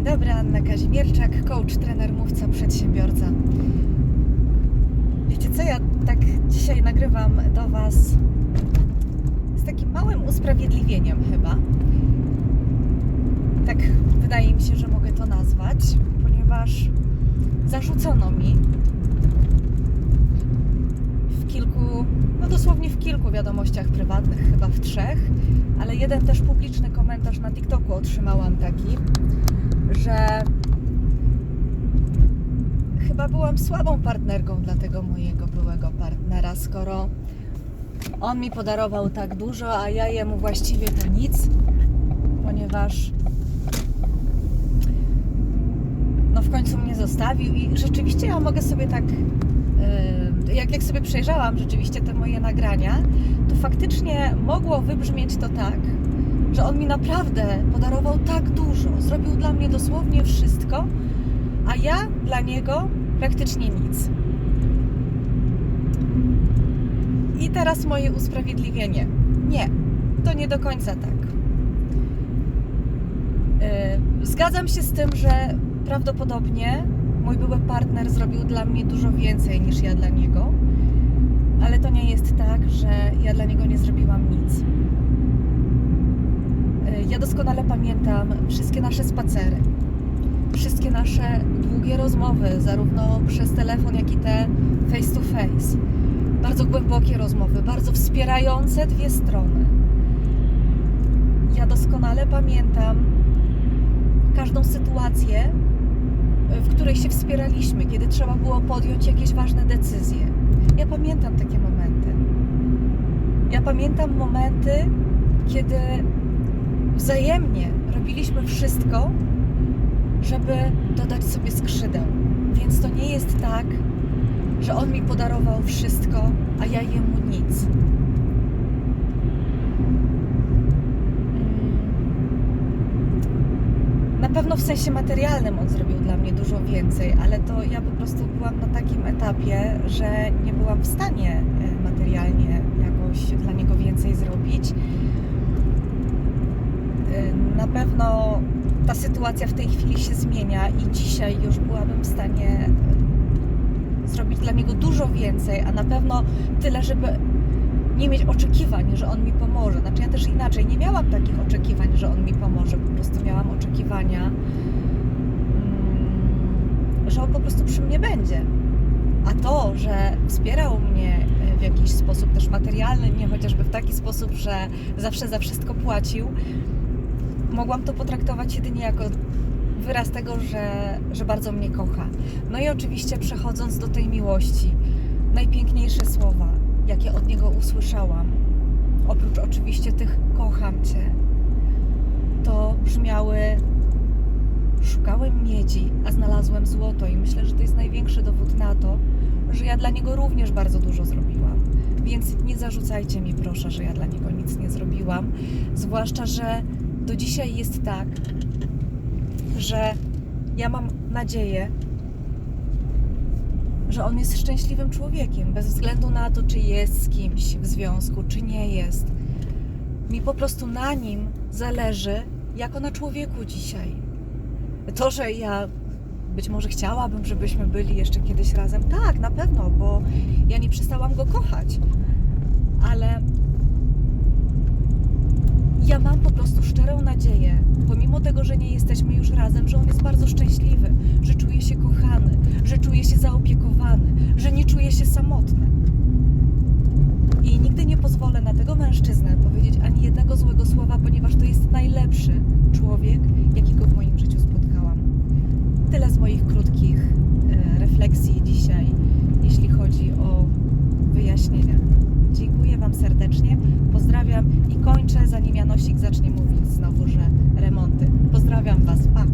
Dzień dobry, Anna Kazimierczak, coach, trener, mówca, przedsiębiorca. Wiecie co, ja tak dzisiaj nagrywam do Was z takim małym usprawiedliwieniem chyba. Tak wydaje mi się, że mogę to nazwać, ponieważ zarzucono mi w kilku, no dosłownie w kilku wiadomościach prywatnych, chyba w trzech, ale jeden też publiczny komentarz na TikToku otrzymałam taki, że chyba byłam słabą partnerką dla tego mojego byłego partnera, skoro on mi podarował tak dużo, a ja jemu właściwie to nic, ponieważ no w końcu mnie zostawił i rzeczywiście ja mogę sobie tak yy, jak, jak sobie przejrzałam rzeczywiście te moje nagrania, to faktycznie mogło wybrzmieć to tak, że on mi naprawdę podarował tak dużo, zrobił dla mnie dosłownie wszystko, a ja dla niego praktycznie nic. I teraz moje usprawiedliwienie. Nie, to nie do końca tak. Yy, Zgadzam się z tym, że prawdopodobnie mój były partner zrobił dla mnie dużo więcej niż ja dla niego, ale to nie jest tak, że ja dla niego nie zrobiłam nic. Doskonale pamiętam wszystkie nasze spacery, wszystkie nasze długie rozmowy, zarówno przez telefon, jak i te face to face. Bardzo głębokie rozmowy, bardzo wspierające dwie strony. Ja doskonale pamiętam każdą sytuację, w której się wspieraliśmy, kiedy trzeba było podjąć jakieś ważne decyzje. Ja pamiętam takie momenty. Ja pamiętam momenty, kiedy wzajemnie robiliśmy wszystko, żeby dodać sobie skrzydeł. Więc to nie jest tak, że on mi podarował wszystko, a ja jemu nic. Mm. Na pewno w sensie materialnym on zrobił dla mnie dużo więcej, ale to ja po prostu byłam na takim etapie, że nie byłam w stanie e, materialnie jakoś dla niego więcej zrobić. E, Na pewno ta sytuacja w tej chwili się zmienia i dzisiaj już byłabym w stanie zrobić dla niego dużo więcej, a na pewno tyle, żeby nie mieć oczekiwań, że on mi pomoże. Znaczy ja też inaczej, nie miałam takich oczekiwań, że on mi pomoże, po prostu miałam oczekiwania, mm, że on po prostu przy mnie będzie. A to, że wspierał mnie e, w jakiś sposób też materialny, nie chociażby w taki sposób, że zawsze za wszystko płacił, mogłam to potraktować jedynie jako wyraz tego, że, że bardzo mnie kocha. No i oczywiście przechodząc do tej miłości, najpiękniejsze słowa, jakie od niego usłyszałam, oprócz oczywiście tych kocham cię, to brzmiały szukałem miedzi, a znalazłem złoto i myślę, że to jest największy dowód na to, że ja dla niego również bardzo dużo zrobiłam. Więc nie zarzucajcie mi proszę, że ja dla niego nic nie zrobiłam, zwłaszcza, że do dzisiaj jest tak, że ja mam nadzieję, że on jest szczęśliwym człowiekiem, bez względu na to, czy jest z kimś w związku, czy nie jest. Mi po prostu na nim zależy, jako na człowieku dzisiaj. To, że ja być może chciałabym, żebyśmy byli jeszcze kiedyś razem, tak, na pewno, bo ja nie przestałam go kochać, ale ja mam po prostu szczerą nadzieję, pomimo tego, że nie jesteśmy już razem, że on jest bardzo szczęśliwy, że czuje się kochany, że czuje się zaopiekowany, że nie czuje się samotny. I nigdy nie pozwolę na tego mężczyznę powiedzieć ani jednego złego słowa, ponieważ to jest najlepszy człowiek, jakiego w moim życiu spotkałam. Tyle z moich krótkich e, refleksji dzisiaj, jeśli chodzi o wyjaśnienia. Dziękuję Wam serdecznie, pozdrawiam znowu, że remonty. Pozdrawiam Was, pa!